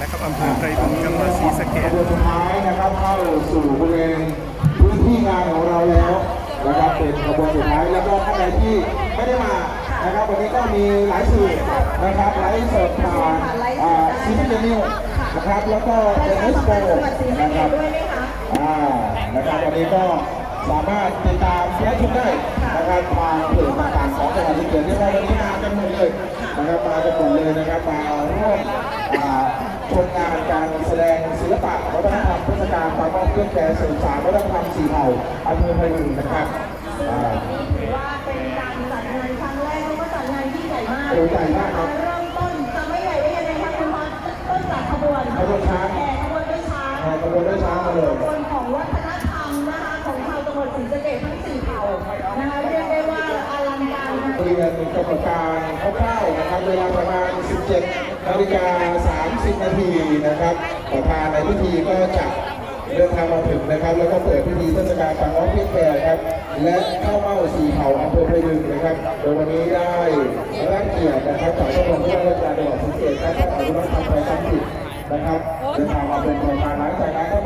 นะครับอำเภอไพรบึงจังหวัดศรีสะเกขษสุดท้ายนะครับเข้าสู่บริเวณพื้นที่งานของเราแล้วนะครับเป็นขบวนสุดท้ายแล้วก็ท่านใดที่ไม่ได้มานะครับวันนี้ก็มีหลายสื่อนะครับไลฟ์สดผ่านซีพีเนิวนะครับแล้วก็เป็นเอสโปนะครับอ่านะครับวันนี้ก็สามารถติดตามและชมได้นะครับทางเพจต่างๆของจังหวัดศรีสะเกษที่ว่าวันนี้มากันหมดเลยนะครับมากันหมดเลยนะครับมาร่วมอ่า ชมงานการแสดงศิลปะวัฒนธรรมเทศกาลความมอบเครื่องแกงสื่อสารวัฒนธรรมสีเผ่าอำเภอไพบึงนะครับอ่าถือว่าเป็นการจัดงานครั้งแรกแล้วก็จัดงานที่ใหญ่มากโอ้ใหญ่มากครับเริ่มต้นจะไม่ใหญ่ได้ยังไงคะคุณบอลต้นจากขบวนขบวนช้างแห่ขบวนด้วยช้างแห่ขบวนด้วยช้างมาเลยขบวนของวัฒนธรรมนะคะของชาวจังหวัดศรีสะเกษทั้งสี่เผ่านะคะเรียกได้ว่าอลังการมากเรียนกำหนดการคร่าวๆนะครับเวลาประมาณ 17 นาฬิกา 30 นาทีนะครับประธานในพิธีก็จะเดินทางมาถึงนะครับ แล้วก็เปิดพิธีเทศกาลปังร้องเพลงแก่ครับ และเข้าเม้าสีเผาอำเภอไพบึงนะครับโดยวันนี้ได้รับเกียรตินะครับจากท่านรองผู้ว่าราชการจังหวัดศรีสะเกษครับท่านอนุรักษ์ทำไทยทำผิดนะครับเดินทางมาเป็นประธานหลังจากนั้นก็